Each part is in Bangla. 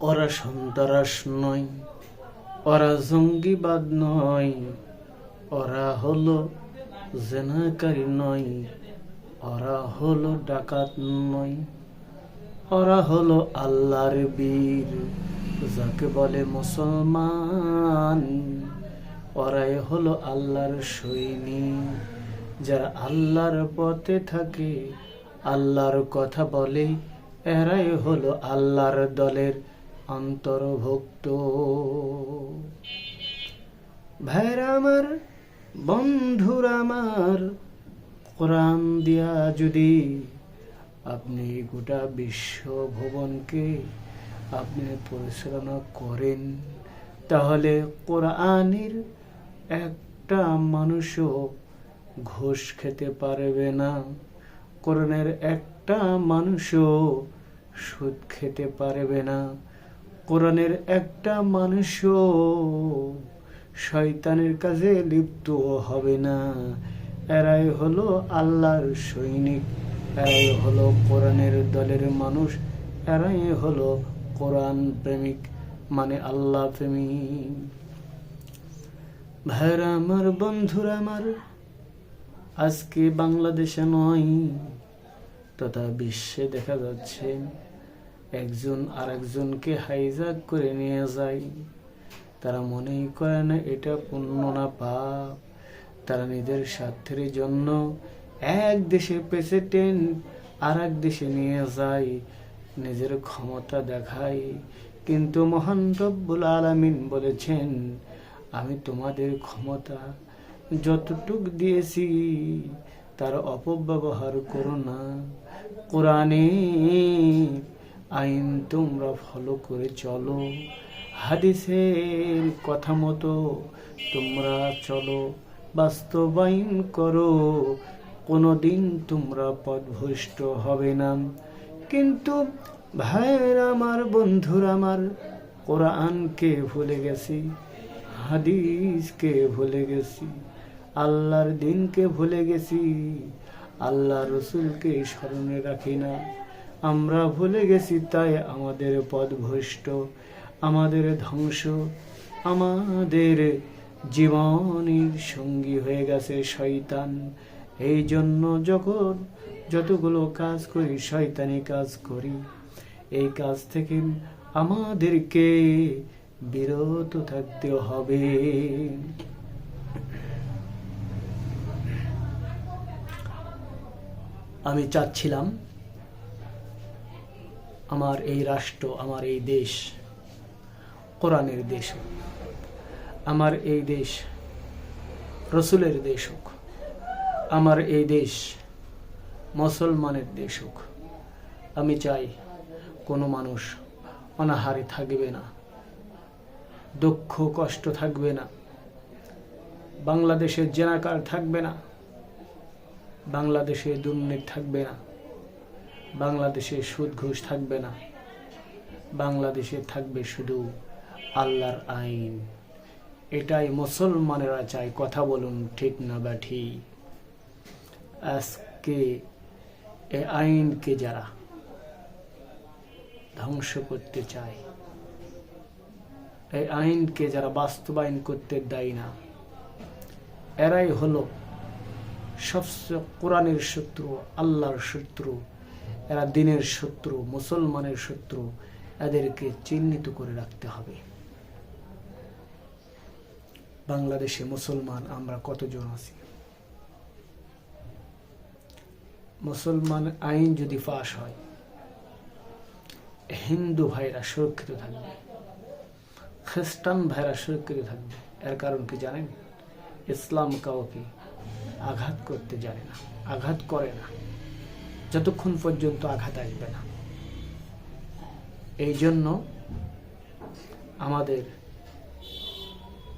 ওরা সন্ত্রাস নয় ওরা জঙ্গিবাদ নয় ওরা হলো জেনাকারী নয় ওরা হলো ডাকাত নয় ওরা হলো আল্লাহর বীর, যাকে বলে মুসলমান। ওরাই হলো আল্লাহর সৈনিক, যারা আল্লাহর পথে থাকে, আল্লাহর কথা বলে, এরাই হলো আল্লাহর দলের অন্তর্ভুক্ত। ভাইরা আমার, বন্ধুরা আমার, কোরআন দিয়া যদি আপনি গোটা বিশ্ব ভবনকে আপনি পরিচালনা করেন, তাহলে কোরআনের একটা মানুষও ঘুষ খেতে পারবে না। কোরআনের একটা মানুষও সুদ খেতে পারবে না। কোরআনের একটা মানুষও শয়তানের কাজে লিপ্ত হবে না। এরাই হলো আল্লাহর সৈনিক, এরাই হলো কোরআনের দলের মানুষ, এরাই হলো কোরআন প্রেমিক মানে আল্লাহ প্রেমিক। ভাইরা আমার, বন্ধুরা আমার, আজকে বাংলাদেশে নয়, তথা বিশ্বে দেখা যাচ্ছে। একজন আর একজনকে হাইজাক করে নিয়ে যায়। তারা মনেই করে না, এটা পুণ্য না পাপ। তারা নিজের স্বার্থের জন্য এক দেশে প্রেসিডেন্ট আর এক দেশে নিয়ে যায়। নিজের ক্ষমতা দেখায় কিন্তু মহান রব্বুল আলামিন বলেছেন, আমি তোমাদের ক্ষমতা যতটুক দিয়েছি, তার অপব্যবহার করো না। কোরআনে আইন তোমরা ফলো করে চলো। হাদিসের কথা মতো তোমরা চলো, বাস্তবায়ন করো। কোনো দিন তোমরা পদভষ্ট হবে না। কিন্তু ভাইয়ের আমার, বন্ধুর আমার, কোরআনকে ভুলে গেছি, হাদিসকে ভুলে গেছি, আল্লাহর দিনকে ভুলে গেছি, আল্লাহ রসুলকে স্মরণে রাখি না। আমরা ভুলে গেছি তাই আমাদের পদভষ্ট আমাদের ধ্বংস, আমাদের জীবনের সঙ্গী হয়ে গেছে শয়তান। এই জন্য যখন যতগুলো কাজ করি, শয়তানি কাজ করি। এই কাজ থেকে আমাদেরকে বিরত থাকতে হবে। আমি চাচ্ছিলাম আমার এই রাষ্ট্র, আমার এই দেশ, কোরআনের দেশ হোক। আমার এই দেশ, রসুলের দেশ হোক, আমার এই দেশ, মুসলমানের দেশ হোক, আমি চাই কোনো মানুষ অনাহারে থাকবে না, দুঃখ, কষ্ট থাকবে না, বাংলাদেশের জেনাকার থাকবে না, বাংলাদেশে দুর্নীতি থাকবে না বাংলাদেশে সুদ ঘুষ থাকবে না। বাংলাদেশে থাকবে শুধু আল্লাহর আইন। এটাই মুসলমানেরা চায়, কথা বলুন ঠিক না ব্যাঠি আজকে এ আইনকে যারা ধ্বংস করতে চায় এই আইনকে যারা বাস্তবায়ন করতে দেয় না, এরাই হলো সবচেয়ে কোরআনের শত্রু, আল্লাহর শত্রু। এরা দিনের শত্রু, মুসলমানের শত্রু, এদেরকে চিহ্নিত করে রাখতে হবে। বাংলাদেশে মুসলমান আমরা কতজন আছি? মুসলমান আইন যদি পাশ হয়, হিন্দু ভাইরা সুরক্ষিত থাকবে, খ্রিস্টান ভাইরা সুরক্ষিত থাকবে। এর কারণ কি জানেন? ইসলাম কাউকে আঘাত করতে জানে না, আঘাত করে না। যতক্ষণ পর্যন্ত আঘাত আসবে না। এই জন্য আমাদের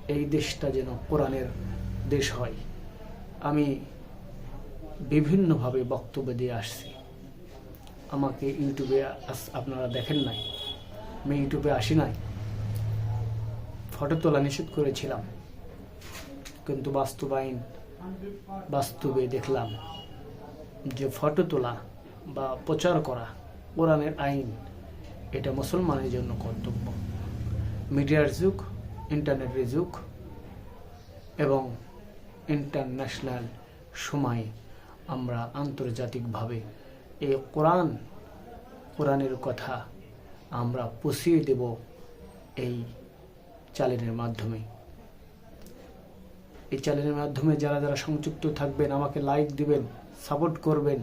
এই দেশটা যেন কোরআনের দেশ হয়। আমি বিভিন্নভাবে বক্তব্য দিয়ে আসছি। আমাকে ইউটিউবে আপনারা দেখেন নাই। আমি ইউটিউবে আসি নাই। ফটো তোলা নিষেধ করেছিলাম। কিন্তু বাস্তবায়ন, বাস্তবে দেখলাম। যে ফটো তোলা বা প্রচার করা কোরআনের আইন, এটা মুসলমানের জন্য কর্তব্য। মিডিয়ার যুগ, ইন্টারনেটের যুগ এবং ইন্টারন্যাশনাল সময়ে আমরা আন্তর্জাতিকভাবে এই কোরআন, কোরআনের কথা আমরা পুষিয়ে দেব এই চ্যানেলের মাধ্যমে। এই চ্যানেলের মাধ্যমে যারা যারা সংযুক্ত থাকবেন, আমাকে লাইক দিবেন সাপোর্ট করবেন,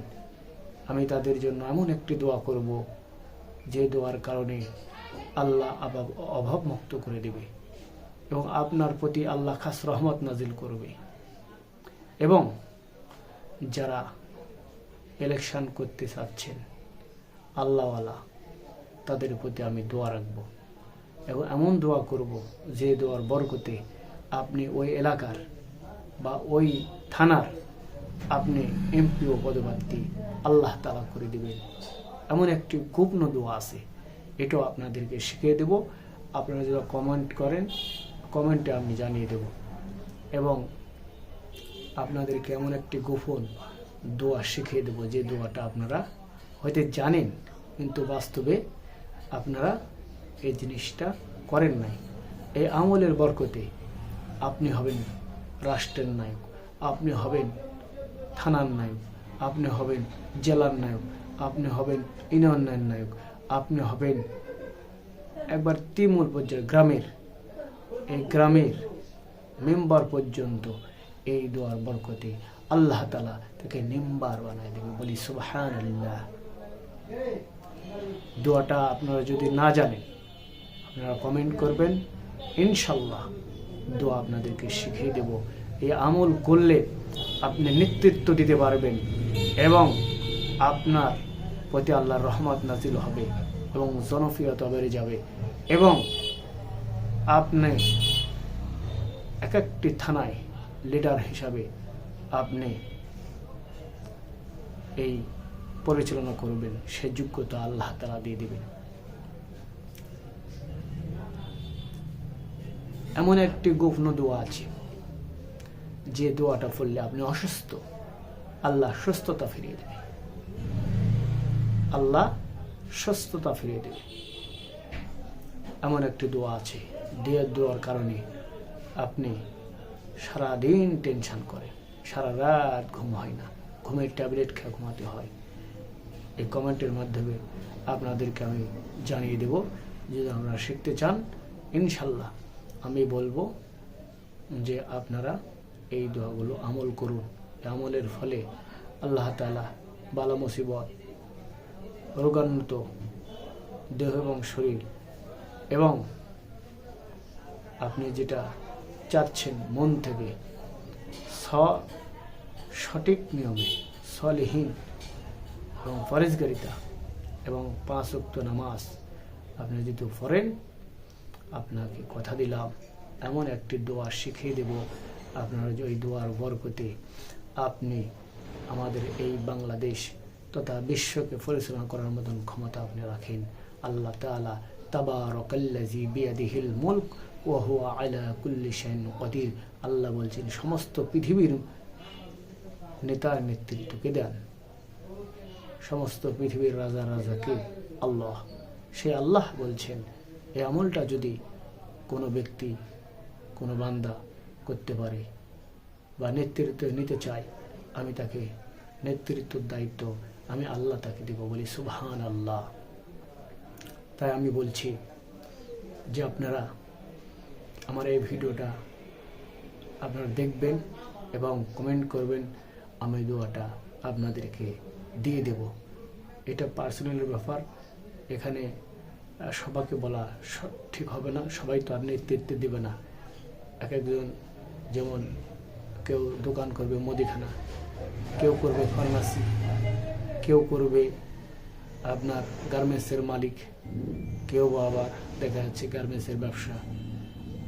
আমি তাদের জন্য এমন একটি দোয়া করব, যে দোয়ার কারণে আল্লাহ অভাব অভাব মুক্ত করে দেবে এবং আপনার প্রতি আল্লাহ খাস রহমত নাজিল করবে। এবং যারা ইলেকশন করতে চাচ্ছেন, আল্লাহওয়ালা, তাদের প্রতি আমি দোয়া রাখব এবং এমন দোয়া করব, যে দোয়ার বরকতে আপনি ওই এলাকার বা ওই থানার আপনি এমপিও পদপ্রার্থী আল্লাহ তালা করে দিবেন। এমন একটি গোপন দোয়া আছে, এটাও আপনাদেরকে শিখিয়ে দেব। আপনারা যারা কমেন্ট করেন কমেন্টে আমি জানিয়ে দেব। এবং আপনাদেরকে এমন একটি গোপন দোয়া শিখিয়ে দেব, যে দোয়াটা আপনারা হয়তো জানেন, কিন্তু বাস্তবে আপনারা এই জিনিসটা করেন নাই। এই আমলের বরকতে আপনি হবেন রাষ্ট্রের নায়ক, আপনি হবেন থানার নায়ক, আপনি হবেন জেলার নায়ক, আপনি হবেন ইউনিয়নের নায়ক আপনি হবেন একবার তৃণমূল পর্যায়ে গ্রামের, এই গ্রামের মেম্বার পর্যন্ত এই দোয়ার বরকতে আল্লাহ তালা তাকে মেম্বার বানায় দেবে। বলি সুবহান আল্লাহ দোয়াটা আপনারা যদি না জানেন, আপনারা কমেন্ট করবেন ইনশাল্লাহ দোয়া আপনাদেরকে শিখিয়ে দেব। এই আমল করলে আপনি নেতৃত্ব দিতে পারবেন এবং আপনার প্রতি আল্লাহর রহমত নাজিল হবে এবং জনপ্রিয়তা বেড়ে যাবে। এবং আপনি এক একটি থানায় লিডার হিসাবে আপনি এই পরিচালনা করবেন, সে যোগ্যতা আল্লাহ তালা দিয়ে দেবেন। এমন একটি গোপন দোয়া আছে। যে দোয়াটা পড়লে আপনি অসুস্থ, আল্লাহ সুস্থতা ফিরিয়ে দেবে। আল্লাহ সুস্থতা ফিরিয়ে দেবে। এমন একটি দোয়া আছে, দিয়ে দোয়ার কারণে আপনি সারাদিন টেনশন করেন, সারা রাত ঘুম হয় না। ঘুমের ট্যাবলেট খেয়ে ঘুমাতে হয়। এই কমেন্টের মাধ্যমে আপনাদেরকে আমি জানিয়ে দেব, যদি আপনারা শিখতে চান, ইনশাল্লাহ আমি বলব যে আপনারা এই দোয়াগুলো আমল করুন। আমলের ফলে আল্লাহ তালা বালা মুসিবত, রোগান্বিত দেহ এবং শরীর এবং আপনি যেটা চাচ্ছেন মন থেকে স সঠিক নিয়মে, সলিহীন এবং ফরেজগারিতা এবং পাঁচ উক্ত নামাজ আপনি যদি পড়েন, আপনাকে কথা দিলাম, এমন একটি দোয়া শিখিয়ে দেব আপনারা ওই দোয়ার বরকতে আপনি আমাদের এই বাংলাদেশ তথা বিশ্বকে পরিচালনা করার মতন ক্ষমতা আপনি রাখেন। আল্লাহ তালা তাবারকাল্লাজি বিয়াদিহিল মুলক ও হুয়া আলা কুল্লি শাইন কদির। আল্লাহ বলছেন, সমস্ত পৃথিবীর নেতার নেতৃত্বকে দেন। সমস্ত পৃথিবীর রাজা রাজাকে আল্লাহ, সে আল্লাহ বলছেন। এই আমলটা যদি কোনো ব্যক্তি, কোনো বান্দা করতে পারে বা নেতৃত্ব নিতে চায়, আমি তাকে নেতৃত্বের দায়িত্ব, আমি আল্লাহ তাকে দেব বলি সুবহান আল্লাহ তাই আমি বলছি যে আপনারা আমার এই ভিডিওটা আপনারা দেখবেন এবং কমেন্ট করবেন, আমি দোয়াটা আপনাদেরকে দিয়ে দেব। এটা পার্সোনালের ব্যাপার, এখানে সবাইকে বলা ঠিক হবে না, সবাই তো আর নেতৃত্ব দেবে না। এক একজন যেমন কেউ দোকান করবে মুদিখানা, কেউ করবে ফার্মাসি কেউ করবে আপনার গার্মেন্টসের মালিক, কেউ আবার দেখা যাচ্ছে গার্মেন্টসের ব্যবসা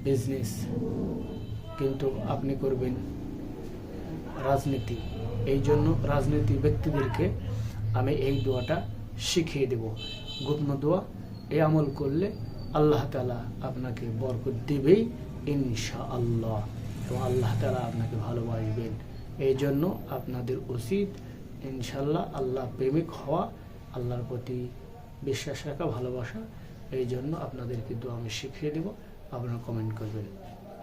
বিজনেস কিন্তু আপনি করবেন রাজনীতি। এই জন্য রাজনীতি ব্যক্তিদেরকে আমি এই দোয়াটা শিখিয়ে দেব। গুপ্ন দোয়া, এ আমল করলে আল্লাহ তালা আপনাকে বরকত দেবেই ইনশা আল্লাহ এবং আল্লাহ তালা আপনাকে ভালোবাসবেন। এই জন্য আপনাদের উচিত ইনশাল্লাহ আল্লাহ প্রেমিক হওয়া, আল্লাহর প্রতি বিশ্বাস রাখা, ভালোবাসা। এই জন্য আপনাদেরকে দোয়া আমি শিখিয়ে দেব। আপনারা কমেন্ট করবেন।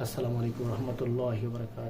আসসালামু আলাইকুম রহমতুল্লাহ বারকাত